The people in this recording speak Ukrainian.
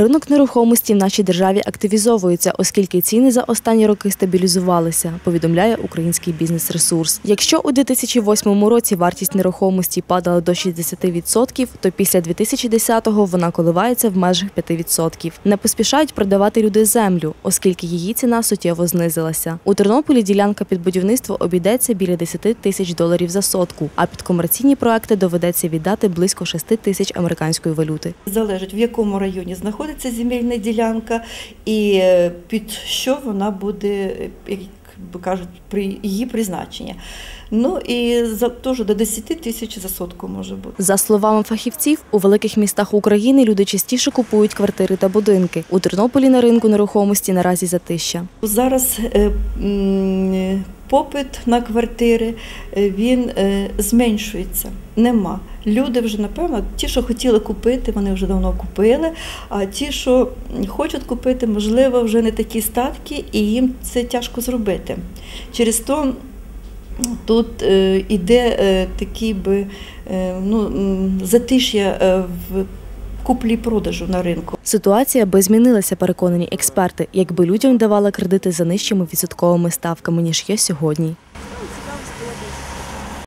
Ринок нерухомості в нашій державі активізовується, оскільки ціни за останні роки стабілізувалися, повідомляє український бізнес-ресурс. Якщо у 2008 році вартість нерухомості падала до 60%, то після 2010-го вона коливається в межах 5%. Не поспішають продавати люди землю, оскільки її ціна суттєво знизилася. У Тернополі ділянка під будівництво обійдеться біля 10 тисяч доларів за сотку, а під комерційні проекти доведеться віддати близько 6 тисяч американської валюти. Залежить, в якому районі знаходиться земельна ділянка і е, під що вона буде, е, як би кажуть, при її призначення. Ну і за теж до 10 тисяч за сотку може бути. За словами фахівців, у великих містах України люди частіше купують квартири та будинки. У Тернополі на ринку нерухомості наразі затища. Зараз е, попит на квартири е, він е, зменшується. Нема. Люди вже, напевно, ті, що хотіли купити, вони вже давно купили. А ті, що хочуть купити, можливо, вже не такі статки, і їм це тяжко зробити. Через то тут е, іде такий би ну, затиш'я в куплі-продажу на ринку. Ситуація би змінилася, переконані експерти, якби людям давали кредити за нижчими відсотковими ставками ніж є сьогодні.